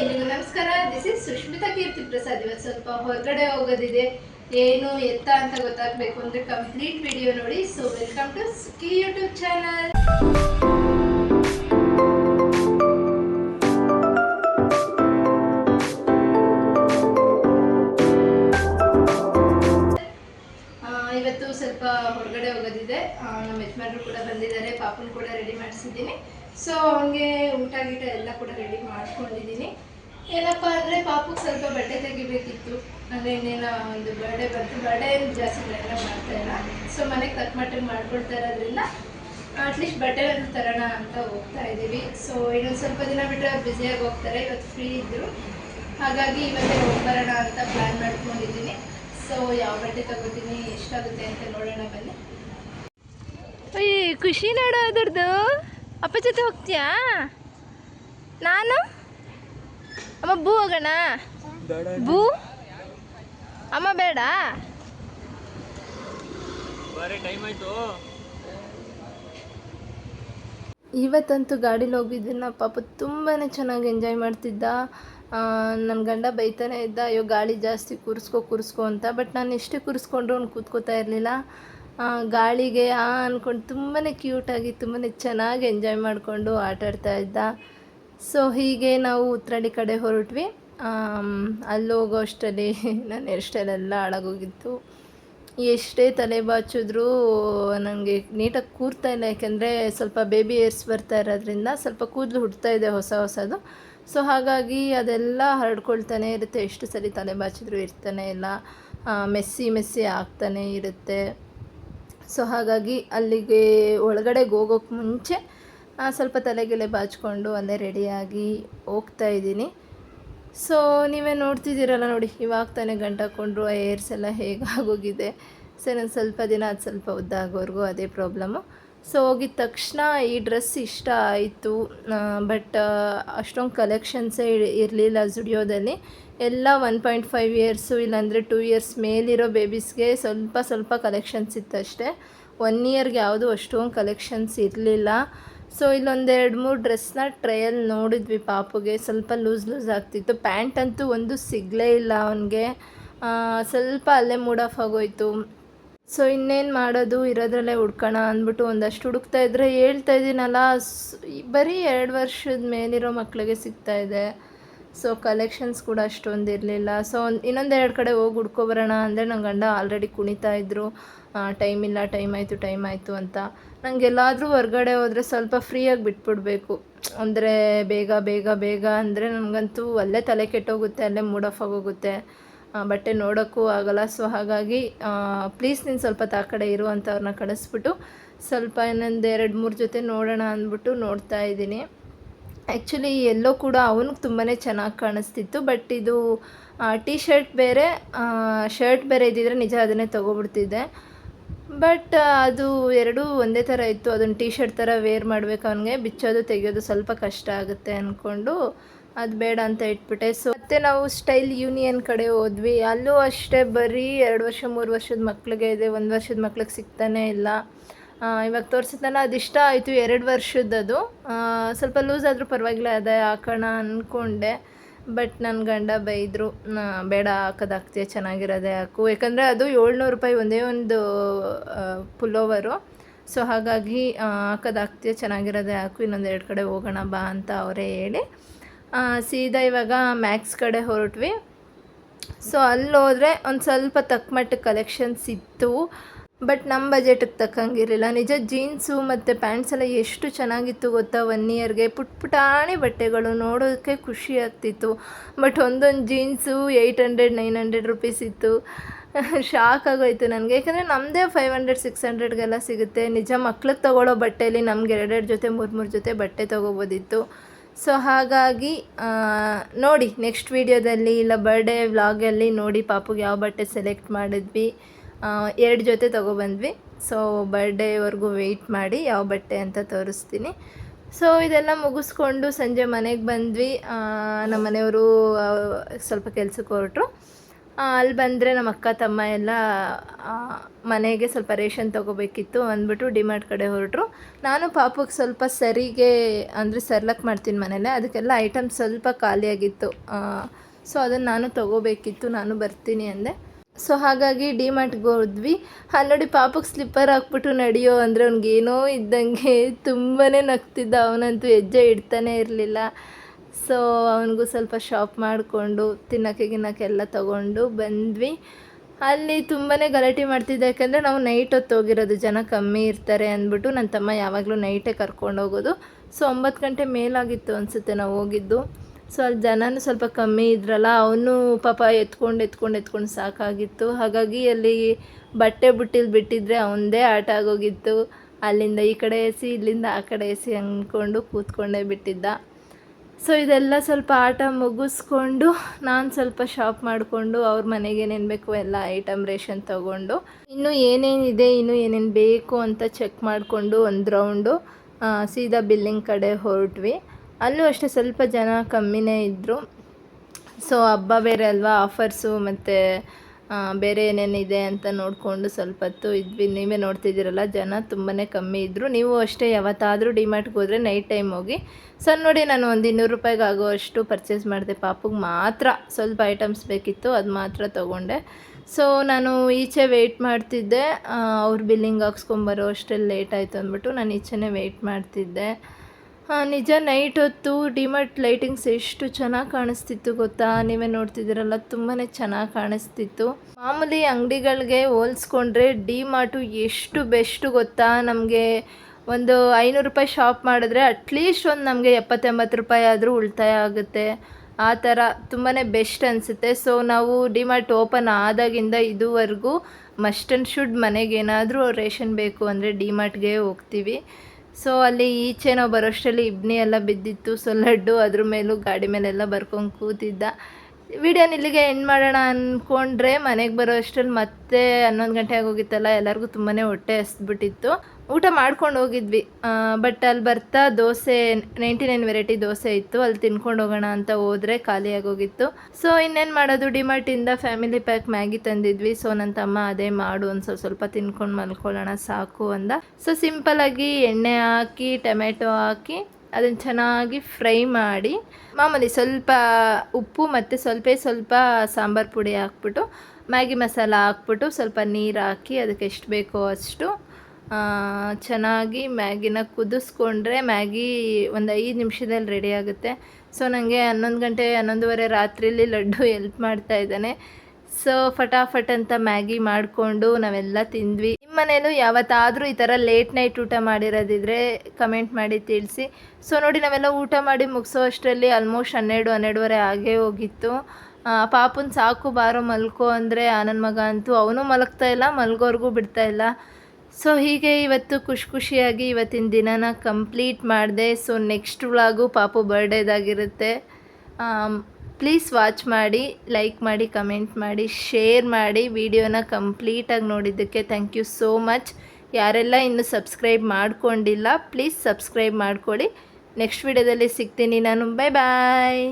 ಎಲ್ರಿಗೂ ನಮಸ್ಕಾರ. This is Sushmita Keerthi Prasad. ಇವತ್ತು ಸ್ವಲ್ಪ ಹೊರಗಡೆ ಹೋಗೋದಿದೆ. ಏನು ಎತ್ತ ಅಂತ ಗೊತ್ತಾಗಬೇಕು ಅಂದ್ರೆ ಕಂಪ್ಲೀಟ್ ವಿಡಿಯೋ ನೋಡಿ. So welcome to Suki YouTube channel ಇವತ್ತು ಸ್ವಲ್ಪ ಹೊರಗಡೆ ಹೋಗೋದಿದೆ. ನಮ್ಮ ಯಜಮಾನ್ರು ಕೂಡ ಬಂದಿದ್ದಾರೆ. ಪಾಪನ್ ಕೂಡ ರೆಡಿ ಮಾಡಿಸಿದ್ದೀನಿ. ಸೊ ಅವನಿಗೆ ಊಟ, ಗೀಟ ಎಲ್ಲ ಕೂಡ ರೆಡಿ ಮಾಡ್ಕೊಂಡಿದ್ದೀನಿ ಏನಪ್ಪ ಅಂದರೆ ಪಾಪಕ್ಕೆ ಸ್ವಲ್ಪ ಬಟ್ಟೆ ತೆಗಿಬೇಕಿತ್ತು. ಅಂದರೆ ಇನ್ನೇನೋ ಒಂದು ಬರ್ಡೇ ಬಂತು. ಬರ್ಡೇ ಜಾಸ್ತಿ ಎಲ್ಲ ಮಾಡ್ತಾ ಇಲ್ಲ. ಸೊ ಮನೆಗೆ ತಕ್ಕ ಮಟ್ಟಿಗೆ ಮಾಡ್ಕೊಳ್ತಾ ಇರೋದ್ರಿಂದ ಅಟ್ಲೀಸ್ಟ್ ಬಟ್ಟೆ ಒಂದು ತರೋಣ ಅಂತ ಹೋಗ್ತಾ ಇದ್ದೀವಿ. ಸೊ ಇನ್ನೊಂದು ಸ್ವಲ್ಪ ದಿನ ಬಿಟ್ಟರೆ ಬ್ಯುಸಿಯಾಗಿ ಹೋಗ್ತಾರೆ. ಇವತ್ತು ಫ್ರೀ ಇದ್ದರು ಹಾಗಾಗಿ ಇವತ್ತೇ ಹೋಗ್ಬರೋಣ ಅಂತ ಪ್ಲ್ಯಾನ್ ಮಾಡ್ಕೊಂಡಿದ್ದೀನಿ. ಸೊ ಯಾವ ಬಟ್ಟೆ ತಗೋತೀನಿ, ಎಷ್ಟಾಗುತ್ತೆ ಅಂತ ನೋಡೋಣ ಬನ್ನಿ. ಅಯ್ಯ ಖುಷಿ ನೋಡೋದ್ರದ್ದು ಅಪ್ಪ ಜೊತೆ ಹೋಗ್ತೀಯಾ? ನಾನು? ಅಮ್ಮ ಬೂ ಹೋಗೋಣ. ಬೂ? ಅಮ್ಮ ಬೇಡ. ಇವತ್ತಂತೂ ಗಾಡೀಲಿ ಹೋಗಿದ್ವಿ ನಾ ಪಾಪ ತುಂಬಾ ಚೆನ್ನಾಗಿ ಎಂಜಾಯ್ ಮಾಡ್ತಿದ್ದ. ನನ್ನ ಗಂಡ ಬೈತಾನೆ ಇದ್ದ ಅಯ್ಯೋ ಗಾಳಿ ಜಾಸ್ತಿ ಕೂರಿಸ್ಕೊ ಕೂರಿಸ್ಕೊ ಅಂತ. ಬಟ್ ನಾನು ಎಷ್ಟೇ ಕೂರಿಸ್ಕೊಂಡ್ರು ಅವ್ನು ಕೂತ್ಕೋತಾ ಇರಲಿಲ್ಲ. ಗಾಳಿಗೆ ಆ ಅಂದ್ಕೊಂಡು ತುಂಬಾ ಕ್ಯೂಟಾಗಿ ತುಂಬಾ ಚೆನ್ನಾಗಿ ಎಂಜಾಯ್ ಮಾಡಿಕೊಂಡು ಆಟಾಡ್ತಾ ಇದ್ದ. ಸೊ ಹೀಗೆ ನಾವು ಉತ್ತರಾಡಿ ಕಡೆ ಹೊರಟ್ವಿ. ಅಲ್ಲಿ ಹೋಗೋ ಅಷ್ಟರಲ್ಲಿ ನನ್ನ ಹೇರ್ಸ್ಟೈಲೆಲ್ಲ ಹಾಳಾಗೋಗಿತ್ತು ಎಷ್ಟೇ ತಲೆ ಬಾಚಿದ್ರೂ ನನಗೆ ನೀಟಾಗಿ ಕೂರ್ತಾ ಇಲ್ಲ. ಯಾಕೆಂದರೆ ಸ್ವಲ್ಪ ಬೇಬಿ ಏರ್ಸ್ ಬರ್ತಾ ಇರೋದ್ರಿಂದ ಸ್ವಲ್ಪ ಕೂದಲು ಹುಡ್ತಾ ಇದೆ ಹೊಸ ಹೊಸದು. ಸೊ ಹಾಗಾಗಿ ಅದೆಲ್ಲ ಹರಡ್ಕೊಳ್ತಾನೆ ಇರುತ್ತೆ. ಎಷ್ಟು ಸರಿ ತಲೆ ಬಾಚಿದ್ರು ಇರ್ತಾನೆ ಇಲ್ಲ. ಮೆಸ್ಸಿ ಮೆಸ್ಸಿ ಆಗ್ತಾನೆ ಇರುತ್ತೆ. ಸೊ ಹಾಗಾಗಿ ಅಲ್ಲಿಗೆ ಒಳಗಡೆಗೆ ಹೋಗೋಕ್ಕೆ ಮುಂಚೆ ಸ್ವಲ್ಪ ತಲೆಗೆಲೆ ಬಾಚಿಕೊಂಡು ಅಂದರೆ ರೆಡಿಯಾಗಿ ಹೋಗ್ತಾ ಇದ್ದೀನಿ. ಸೊ ನೀವೇ ನೋಡ್ತಿದ್ದೀರಲ್ಲ ನೋಡಿ, ಇವಾಗ ತಾನೇ ಗಂಟೆ ಹಾಕ್ಕೊಂಡ್ರು ಆ ಏರ್ಸ್ ಎಲ್ಲ ಹೇಗಾಗೋಗಿದೆ ಸೊ ನಾನು ಸ್ವಲ್ಪ ದಿನ, ಅದು ಸ್ವಲ್ಪ ಉದ್ದ ಆಗೋವರೆಗೂ ಅದೇ ಪ್ರಾಬ್ಲಮ್ಮು ಸೊ ಹೋಗಿದ ತಕ್ಷಣ ಈ ಡ್ರೆಸ್ ಇಷ್ಟ ಆಯಿತು. ಬಟ್ ಅಷ್ಟೊಂದು ಕಲೆಕ್ಷನ್ಸೇ ಇರಲಿಲ್ಲ ಜುಡಿಯೋದಲ್ಲಿ. ಎಲ್ಲ ಒನ್ ಪಾಯಿಂಟ್ ಫೈವ್ ಇಯರ್ಸು ಇಲ್ಲಾಂದರೆ ಟೂ ಇಯರ್ಸ್ ಮೇಲಿರೋ ಬೇಬೀಸ್ಗೆ ಸ್ವಲ್ಪ ಸ್ವಲ್ಪ ಕಲೆಕ್ಷನ್ಸ್ ಇತ್ತಷ್ಟೇ. ಒನ್ ಇಯರ್ಗೆ ಯಾವುದು ಅಷ್ಟೊಂದು ಕಲೆಕ್ಷನ್ಸ್ ಇರಲಿಲ್ಲ. ಸೊ ಇಲ್ಲೊಂದು ಎರಡು ಮೂರು ಡ್ರೆಸ್ನ ಟ್ರಯಲ್ ನೋಡಿದ್ವಿ ಪಾಪುಗೆ. ಸ್ವಲ್ಪ ಲೂಸ್ ಲೂಸ್ ಆಗ್ತಿತ್ತು. ಪ್ಯಾಂಟ್ ಅಂತೂ ಒಂದು ಸಿಗಲೇ ಇಲ್ಲ ಅವನಿಗೆ. ಸ್ವಲ್ಪ ಅಲ್ಲೇ ಮೂಡ್ ಆಫ್ ಆಗೋಯ್ತು. ಸೊ ಇನ್ನೇನು ಮಾಡೋದು? ಇರೋದ್ರಲ್ಲೇ ಹುಡ್ಕೋಣ ಅಂದ್ಬಿಟ್ಟು ಒಂದಷ್ಟು ಹುಡುಕ್ತಾ ಇದ್ರೆ. ಹೇಳ್ತಾ ಇದ್ದೀನಲ್ಲ ಬರೀ ಎರಡು ವರ್ಷದ ಮೇಲಿರೋ ಮಕ್ಕಳಿಗೆ ಸಿಗ್ತಾ ಇದೆ. ಸೊ ಕಲೆಕ್ಷನ್ಸ್ ಕೂಡ ಅಷ್ಟೊಂದು ಇರಲಿಲ್ಲ. ಸೊ ಒಂದು ಇನ್ನೊಂದು ಎರಡು ಕಡೆ ಹೋಗಿ ಹುಡ್ಕೊಬರೋಣ ಅಂದರೆ ನನ್ನ ಗಂಡ ಆಲ್ರೆಡಿ ಕುಣಿತಾ ಇದ್ದರು ಟೈಮ್ ಇಲ್ಲ, ಟೈಮ್ ಆಯಿತು ಟೈಮ್ ಆಯಿತು ಅಂತ. ನನಗೆ ಎಲ್ಲಾದರೂ ಹೊರ್ಗಡೆ ಹೋದರೆ ಸ್ವಲ್ಪ ಫ್ರೀಯಾಗಿ ಬಿಟ್ಬಿಡ್ಬೇಕು. ಅಂದರೆ ಬೇಗ ಬೇಗ ಬೇಗ ಅಂದರೆ ನನಗಂತೂ ಅಲ್ಲೇ ತಲೆ ಕೆಟ್ಟೋಗುತ್ತೆ, ಅಲ್ಲೇ ಮೂಡ್ ಆಫ್ ಆಗೋಗುತ್ತೆ. ಬಟ್ಟೆ ನೋಡೋಕ್ಕೂ ಆಗಲ್ಲ. ಸೊ ಹಾಗಾಗಿ ಪ್ಲೀಸ್ ನೀನು ಸ್ವಲ್ಪ ತ ಕಡೆ ಇರುವಂಥವ್ರನ್ನ ಕಳಿಸ್ಬಿಟ್ಟು ಸ್ವಲ್ಪ ಇನ್ನೊಂದು ಎರಡು ಮೂರು ಜೊತೆ ನೋಡೋಣ ಅಂದ್ಬಿಟ್ಟು ನೋಡ್ತಾ ಇದ್ದೀನಿ. ಆ್ಯಕ್ಚುಲಿ ಎಲ್ಲೋ ಕೂಡ ಅವನಿಗೆ ತುಂಬಾ ಚೆನ್ನಾಗಿ ಕಾಣಿಸ್ತಿತ್ತು ಬಟ್ ಇದು ಟೀ ಶರ್ಟ್ ಬೇರೆ ಶರ್ಟ್ ಬೇರೆ ಇದ್ದಿದ್ರೆ ನಿಜ ಅದನ್ನೇ ತೊಗೊಬಿಡ್ತಿದ್ದೆ. ಬಟ್ ಅದು ಎರಡೂ ಒಂದೇ ಥರ ಇತ್ತು ಅದನ್ನು ಟೀ ಶರ್ಟ್ ಥರ ವೇರ್ ಮಾಡಬೇಕು ಅವನಿಗೆ, ಬಿಚ್ಚೋದು ತೆಗೆಯೋದು ಸ್ವಲ್ಪ ಕಷ್ಟ ಆಗುತ್ತೆ ಅಂದ್ಕೊಂಡು ಅದು ಬೇಡ ಅಂತ ಇಟ್ಬಿಟ್ಟೆ. ಸೊ ಮತ್ತೆ ನಾವು ಸ್ಟೈಲ್ ಯೂನಿಯನ್ ಕಡೆ ಹೋದ್ವಿ, ಅಲ್ಲೂ ಅಷ್ಟೇ ಬರೀ ಎರಡು ವರ್ಷ, ಮೂರು ವರ್ಷದ ಮಕ್ಕಳಿಗೆ ಇದೆ, ಒಂದು ವರ್ಷದ ಮಕ್ಳಿಗೆ ಸಿಗ್ತಾನೇ ಇಲ್ಲ. ಇವಾಗ ತೋರಿಸಿದ್ನಲ್ಲ, ಅದು ಇಷ್ಟ ಆಯಿತು ಎರಡು ವರ್ಷದ್ದು ಸ್ವಲ್ಪ ಲೂಸ್ ಆದರೂ ಪರವಾಗಿಲ್ಲ, ಅದೇ ಹಾಕೋಣ ಅಂದ್ಕೊಂಡೆ ಬಟ್ ನನ್ನ ಗಂಡ ಬೈದರು ಬೇಡ ಹಾಕೋದಾಗ್ತೀಯ ಚೆನ್ನಾಗಿರೋದೇ ಹಾಕು. ಯಾಕಂದರೆ ಅದು ಏಳ್ನೂರು ರೂಪಾಯಿ ಒಂದೇ ಒಂದು ಪುಲ್ಲೋವರು ಸೊ ಹಾಗಾಗಿ ಹಾಕೋದಾಗ್ತೀಯ ಚೆನ್ನಾಗಿರೋದೇ ಹಾಕು, ಇನ್ನೊಂದು ಎರಡು ಕಡೆ ಹೋಗೋಣ, ಬಾ, ಅಂತ ಅವರೇ ಹೇಳಿ. ಸೀದಾ ಇವಾಗ ಮ್ಯಾಕ್ಸ್ ಕಡೆ ಹೊರಟ್ವಿ. ಸೊ ಅಲ್ಲಿ ಹೋದರೆ ಒಂದು ಸ್ವಲ್ಪ ತಕ್ಕ ಮಟ್ಟಿಗೆ ಕಲೆಕ್ಷನ್ಸ್ ಇತ್ತು. ಬಟ್ ನಮ್ಮ ಬಜೆಟಿಗೆ ತಕ್ಕಂಗಿರಲಿಲ್ಲ. ನಿಜ ಜೀನ್ಸು ಮತ್ತು ಪ್ಯಾಂಟ್ಸ್ ಎಲ್ಲ ಎಷ್ಟು ಚೆನ್ನಾಗಿತ್ತು ಗೊತ್ತಾ? ಒನ್ ಇಯರ್ಗೆ ಪುಟ್ ಪುಟಾಣಿ ಬಟ್ಟೆಗಳು ನೋಡೋದಕ್ಕೆ ಖುಷಿ ಆಗ್ತಿತ್ತು. ಬಟ್ ಒಂದೊಂದು jeans eight hundred nine hundred rupees ಇತ್ತು. ಶಾಕ್ ಆಗೋಯ್ತು ನನಗೆ. ಯಾಕಂದರೆ ನಮ್ಮದೇ ಫೈವ್ ಹಂಡ್ರೆಡ್ ಸಿಕ್ಸ್ ಹಂಡ್ರೆಡ್ಗೆಲ್ಲ ಸಿಗುತ್ತೆ. ನಿಜ ಮಕ್ಳಿಗೆ ತೊಗೊಳ್ಳೋ ಬಟ್ಟೆಯಲ್ಲಿ ನಮ್ಗೆ ಎರಡೆರಡು ಜೊತೆ, ಮೂರು ಮೂರು ಜೊತೆ ಬಟ್ಟೆ ತೊಗೋಬೋದಿತ್ತು. ಸೊ ಹಾಗಾಗಿ ನೋಡಿ ನೆಕ್ಸ್ಟ್ ವೀಡಿಯೋದಲ್ಲಿ ಇಲ್ಲ ಬರ್ಡೇ ವ್ಲಾಗಲ್ಲಿ ನೋಡಿ ಪಾಪುಗೆ ಯಾವ ಬಟ್ಟೆ ಸೆಲೆಕ್ಟ್ ಮಾಡಿದ್ವಿ. ಎರಡು ಜೊತೆ ತೊಗೊಬಂದ್ವಿ. ಸೊ ಬರ್ಡೇವರೆಗೂ ವೆಯ್ಟ್ ಮಾಡಿ ಯಾವ ಬಟ್ಟೆ ಅಂತ ತೋರಿಸ್ತೀನಿ. ಸೊ ಇದೆಲ್ಲ ಮುಗಿಸ್ಕೊಂಡು ಸಂಜೆ ಮನೆಗೆ ಬಂದ್ವಿ. ನಮ್ಮ ಮನೆಯವರು ಸ್ವಲ್ಪ ಕೆಲಸಕ್ಕೆ ಹೊರಟರು. ಅಲ್ಲಿ ಬಂದರೆ ನಮ್ಮ ಅಕ್ಕ, ತಮ್ಮ ಎಲ್ಲ ಮನೆಗೆ ಸ್ವಲ್ಪ ರೇಷನ್ ತೊಗೋಬೇಕಿತ್ತು ಅಂದ್ಬಿಟ್ಟು ಡಿಮಾರ್ಟ್ ಕಡೆ ಹೊರಟ್ರು. ನಾನು ಪಾಪಕ್ಕೆ ಸ್ವಲ್ಪ ಸರಿಗೆ, ಅಂದರೆ ಸರ್ಲಕ್ ಮಾಡ್ತೀನಿ ಮನೇಲೆ ಅದಕ್ಕೆಲ್ಲ ಐಟಮ್ ಸ್ವಲ್ಪ ಖಾಲಿಯಾಗಿತ್ತು. ಸೊ ಅದನ್ನು ನಾನು ತೊಗೋಬೇಕಿತ್ತು. ನಾನು ಬರ್ತೀನಿ ಅಂದೆ. ಸೊ ಹಾಗಾಗಿ ಡಿ ಮಾರ್ಟ್ಗೆ ಹೋದ್ವಿ. ಅಲ್ಲಿ ನೋಡಿ ಪಾಪಕ್ಕೆ ಸ್ಲಿಪ್ಪರ್ ಹಾಕ್ಬಿಟ್ಟು ನಡೆಯೋ ಅಂದರೆ ಅವ್ನಿಗೇನೋ ಇದ್ದಂಗೆ ತುಂಬಾ ನಗ್ತಿದ್ದ. ಅವನಂತೂ ಹೆಜ್ಜೆ ಇಡ್ತಾನೆ ಇರಲಿಲ್ಲ. ಸೊ ಅವನಿಗೂ ಸ್ವಲ್ಪ ಶಾಪ್ ಮಾಡಿಕೊಂಡು ತಿನ್ನೋಕ್ಕೆ ಗಿನ್ನಕ್ಕೆಲ್ಲ ತೊಗೊಂಡು ಬಂದ್ವಿ. ಅಲ್ಲಿ ತುಂಬಾ ಗಲಾಟೆ ಮಾಡ್ತಿದ್ದೆ. ಯಾಕಂದರೆ ನಾವು ನೈಟ್ ಹೊತ್ತು ಹೋಗಿರೋದು. ಜನ ಕಮ್ಮಿ ಇರ್ತಾರೆ ಅಂದ್ಬಿಟ್ಟು ನನ್ನ ತಮ್ಮ ಯಾವಾಗಲೂ ನೈಟೇ ಕರ್ಕೊಂಡು ಹೋಗೋದು ಸೊ ಒಂಬತ್ತು ಗಂಟೆ ಮೇಲಾಗಿತ್ತು ಅನಿಸುತ್ತೆ ನಾವು ಹೋಗಿದ್ದು. ಸೊ ಅಲ್ಲಿ ಜನನೂ ಸ್ವಲ್ಪ ಕಮ್ಮಿ ಇದ್ರಲ್ಲ, ಅವನು ಪಾಪ ಎತ್ಕೊಂಡು ಎತ್ಕೊಂಡು ಎತ್ಕೊಂಡು ಸಾಕಾಗಿತ್ತು. ಹಾಗಾಗಿ ಅಲ್ಲಿ ಬಟ್ಟೆ ಬುಟ್ಟಿಲಿ ಬಿಟ್ಟಿದ್ರೆ ಅವನದೇ ಆಟ ಆಗೋಗಿತ್ತು. ಅಲ್ಲಿಂದ ಈ ಕಡೆ ಎಸಿ, ಇಲ್ಲಿಂದ ಆ ಕಡೆ ಎಸಿ ಅಂದ್ಕೊಂಡು ಕೂತ್ಕೊಂಡೇ ಬಿಟ್ಟಿದ್ದ. ಸೊ ಇದೆಲ್ಲ ಸ್ವಲ್ಪ ಆಟ ಮುಗಿಸ್ಕೊಂಡು ನಾನು ಸ್ವಲ್ಪ ಶಾಪ್ ಮಾಡಿಕೊಂಡು ಅವ್ರ ಮನೆಗೆ ಏನೇನು ಬೇಕು ಎಲ್ಲ ಐಟಮ್ ರೇಷನ್ ತೊಗೊಂಡು. ಇನ್ನು ಏನೇನಿದೆ, ಇನ್ನು ಏನೇನು ಬೇಕು ಅಂತ ಚೆಕ್ ಮಾಡಿಕೊಂಡು ಒಂದು ರೌಂಡು ಸೀದಾ ಬಿಲ್ಲಿಂಗ್ ಕಡೆ ಹೊರಟ್ವಿ. ಅಲ್ಲೂ ಅಷ್ಟೇ ಸ್ವಲ್ಪ ಜನ ಕಮ್ಮಿನೇ ಇದ್ದರು ಸೊ ಹಬ್ಬ ಬೇರೆ ಅಲ್ವಾ? ಆಫರ್ಸು ಮತ್ತು ಬೇರೆ ಏನೇನಿದೆ ಅಂತ ನೋಡಿಕೊಂಡು ಸ್ವಲ್ಪ ಹೊತ್ತು ಇದ್ವಿ. ನೀವೇ ನೋಡ್ತಿದ್ದೀರಲ್ಲ, ಜನ ತುಂಬಾ ಕಮ್ಮಿ ಇದ್ದರು ನೀವು ಅಷ್ಟೇ ಯಾವತ್ತಾದರೂ ಡಿಮಾರ್ಟ್ಗೆ ಹೋದರೆ ನೈಟ್ ಟೈಮ್ ಹೋಗಿ. ಸರ್ ನೋಡಿ ನಾನು ಒಂದು ಇನ್ನೂರು ರೂಪಾಯಿಗೆ ಆಗೋವಷ್ಟು ಪರ್ಚೇಸ್ ಮಾಡಿದೆ. ಪಾಪುಗೆ ಮಾತ್ರ ಸ್ವಲ್ಪ ಐಟಮ್ಸ್ ಬೇಕಿತ್ತು, ಅದು ಮಾತ್ರ ತೊಗೊಂಡೆ. ಸೊ ನಾನು ಈಚೆ ವೆಯ್ಟ್ ಮಾಡ್ತಿದ್ದೆ. ಅವ್ರು ಬಿಲ್ಲಿಂಗ್ ಹಾಕ್ಸ್ಕೊಂಬರೋ ಅಷ್ಟೇ ಲೇಟ್ ಆಯಿತು ಅಂದ್ಬಿಟ್ಟು ನಾನು ಈಚೆನೇ ವೆಯ್ಟ್ ಮಾಡ್ತಿದ್ದೆ. ನಿಜ ನೈಟ್ ಹೊತ್ತು ಡಿಮಾರ್ಟ್ ಲೈಟಿಂಗ್ಸ್ ಎಷ್ಟು ಚೆನ್ನಾಗಿ ಕಾಣಿಸ್ತಿತ್ತು ಗೊತ್ತಾ? ನೀವೇ ನೋಡ್ತಿದ್ದೀರಲ್ಲ ತುಂಬಾ ಚೆನ್ನಾಗಿ ಕಾಣಿಸ್ತಿತ್ತು. ಮಾಮೂಲಿ ಅಂಗಡಿಗಳಿಗೆ ಹೋಲಿಸ್ಕೊಂಡ್ರೆ ಡಿಮಾರ್ಟು ಎಷ್ಟು ಬೆಸ್ಟು ಗೊತ್ತಾ? ನಮಗೆ ಒಂದು ಐನೂರು ರೂಪಾಯಿ ಶಾಪ್ ಮಾಡಿದ್ರೆ ಅಟ್ಲೀಸ್ಟ್ ಒಂದು ನಮಗೆ ಎಪ್ಪತ್ತೆಂಬತ್ತು ರೂಪಾಯಿ ಆದರೂ ಉಳಿತಾಯ ಆಗುತ್ತೆ. ಆ ಥರ ತುಂಬಾ ಬೆಸ್ಟ್ ಅನಿಸುತ್ತೆ. ಸೊ ನಾವು ಡಿಮಾರ್ಟ್ ಓಪನ್ ಆದಾಗಿಂದ ಇದುವರೆಗೂ ಮಸ್ಟ್ ಆ್ಯಂಡ್ ಶುಡ್ ಮನೆಗೆ ಏನಾದರೂ ರೇಷನ್ ಬೇಕು ಅಂದರೆ ಡಿಮಾರ್ಟ್ಗೆ ಹೋಗ್ತೀವಿ. ಸೊ ಅಲ್ಲಿ ಈಚೆ ನಾವು ಬರೋಷ್ಟರಲ್ಲಿ ಇಬ್ನಿ ಎಲ್ಲ ಬಿದ್ದಿತ್ತು. ಸೊ ಲಡ್ಡು ಅದ್ರ ಮೇಲೂ ಗಾಡಿ ಮೇಲೆಲ್ಲ ಬರ್ಕೊಂಡು ಕೂತಿದ್ದ. ವಿಡಿಯೋನ ಇಲ್ಲಿಗೆ ಎಂಡ್ ಮಾಡೋಣ ಅಂದ್ಕೊಂಡ್ರೆ ಮನೆಗೆ ಬರೋ ಅಷ್ಟರಲ್ಲಿ ಮತ್ತೆ ಹನ್ನೊಂದು ಗಂಟೆ ಆಗೋಗಿತ್ತಲ್ಲ, ಎಲ್ಲರಿಗೂ ತುಂಬಾ ಹೊಟ್ಟೆ ಹಸ್ಬಿಟ್ಟಿತ್ತು ಊಟ ಮಾಡ್ಕೊಂಡು ಹೋಗಿದ್ವಿ. ಬಟ್ ಅಲ್ಲಿ ಬರ್ತಾ dosa, ninety nine variety dosa ಇತ್ತು. ಅಲ್ಲಿ ತಿನ್ಕೊಂಡು ಹೋಗೋಣ ಅಂತ ಹೋದ್ರೆ ಖಾಲಿಯಾಗೋಗಿತ್ತು ಸೊ ಇನ್ನೇನು ಮಾಡೋದು? ಡಿಮಾರ್ಟಿಂದ ಫ್ಯಾಮಿಲಿ ಪ್ಯಾಕ್ ಮ್ಯಾಗಿ ತಂದಿದ್ವಿ. ಸೊ ನನ್ನ ತಮ್ಮ ಅದೇ ಮಾಡು ಒಂದು ಸ್ವಲ್ಪ ಸ್ವಲ್ಪ ತಿನ್ಕೊಂಡು ಮಲ್ಕೊಳ್ಳೋಣ ಸಾಕು ಅಂದ. ಸೊ ಆಗಿ ಎಣ್ಣೆ ಹಾಕಿ, ಟೊಮೆಟೊ ಹಾಕಿ ಅದನ್ನು ಚೆನ್ನಾಗಿ ಫ್ರೈ ಮಾಡಿ, ಮಾಮೂಲಿ ಸ್ವಲ್ಪ ಉಪ್ಪು ಮತ್ತು ಸ್ವಲ್ಪ ಸ್ವಲ್ಪ ಸಾಂಬಾರು ಪುಡಿ ಹಾಕ್ಬಿಟ್ಟು, ಮ್ಯಾಗಿ ಮಸಾಲ ಹಾಕ್ಬಿಟ್ಟು ಸ್ವಲ್ಪ ನೀರು ಹಾಕಿ ಅದಕ್ಕೆ ಎಷ್ಟು ಬೇಕೋ ಅಷ್ಟು ಚೆನ್ನಾಗಿ ಮ್ಯಾಗಿನ ಕುದಿಸ್ಕೊಂಡ್ರೆ ಮ್ಯಾಗಿ ಒಂದು ಐದು ನಿಮಿಷದಲ್ಲಿ ರೆಡಿ ಆಗುತ್ತೆ. ಸೊ ನನಗೆ ಹನ್ನೊಂದು ಗಂಟೆ, ಹನ್ನೊಂದುವರೆ ರಾತ್ರಿಲಿ ಲಡ್ಡು ಎಲ್ಪ್ ಮಾಡ್ತಾ ಇದ್ದಾನೆ. ಸೊ ಫಟಾಫಟ್ ಅಂತ ಮ್ಯಾಗಿ ಮಾಡಿಕೊಂಡು ನಾವೆಲ್ಲ ತಿಂದ್ವಿ. ನಿಮ್ಮ ಮನೇಲೂ ಯಾವತ್ತಾದರೂ ಈ ಥರ ಲೇಟ್ ನೈಟ್ ಊಟ ಮಾಡಿರೋದಿದ್ರೆ ಕಮೆಂಟ್ ಮಾಡಿ ತಿಳಿಸಿ. ಸೊ ನೋಡಿ, ನಾವೆಲ್ಲ ಊಟ ಮಾಡಿ ಮುಗಿಸೋ ಅಷ್ಟರಲ್ಲಿ ಆಲ್ಮೋಸ್ಟ್ ಹನ್ನೆರಡು, ಹನ್ನೆರಡುವರೆ ಆಗೇ ಹೋಗಿತ್ತು. ಪಾಪನ ಸಾಕು ಬಾರೋ ಮಲ್ಕೋ ಅಂದರೆ ಆನಂದ್ ಮಗ ಅಂತೂ ಅವನು ಮಲಗ್ತಾ ಇಲ್ಲ, ಮಲ್ಗೋರ್ಗೂ ಬಿಡ್ತಾ ಇಲ್ಲ. ಸೊ ಹೀಗೆ ಇವತ್ತು ಖುಷಿ ಖುಷಿಯಾಗಿ ಇವತ್ತಿನ ದಿನನ ಕಂಪ್ಲೀಟ್ ಮಾಡಿದೆ. ಸೊ ನೆಕ್ಸ್ಟ್ ಒಳಗೂ ಪಾಪು ಬರ್ಡೇದಾಗಿರುತ್ತೆ ಪ್ಲೀಸ್ ವಾಚ್ ಮಾಡಿ ಲೈಕ್ ಮಾಡಿ ಕಮೆಂಟ್ ಮಾಡಿ ಶೇರ್ ಮಾಡಿ ವಿಡಿಯೋನ ಕಂಪ್ಲೀಟಾಗಿ ನೋಡಿದ್ದಕ್ಕೆ ಥ್ಯಾಂಕ್ ಯು ಸೋ ಮಚ್ ಯಾರೆಲ್ಲ ಇನ್ನೂ ಸಬ್ಸ್ಕ್ರೈಬ್ ಮಾಡ್ಕೊಂಡಿಲ್ಲ ಪ್ಲೀಸ್ ಸಬ್ಸ್ಕ್ರೈಬ್ ಮಾಡ್ಕೊಳ್ಳಿ. ನೆಕ್ಸ್ಟ್ ವಿಡಿಯೋದಲ್ಲಿ ಸಿಗ್ತೀನಿ ನಾನು. ಬಾಯ್ ಬಾಯ್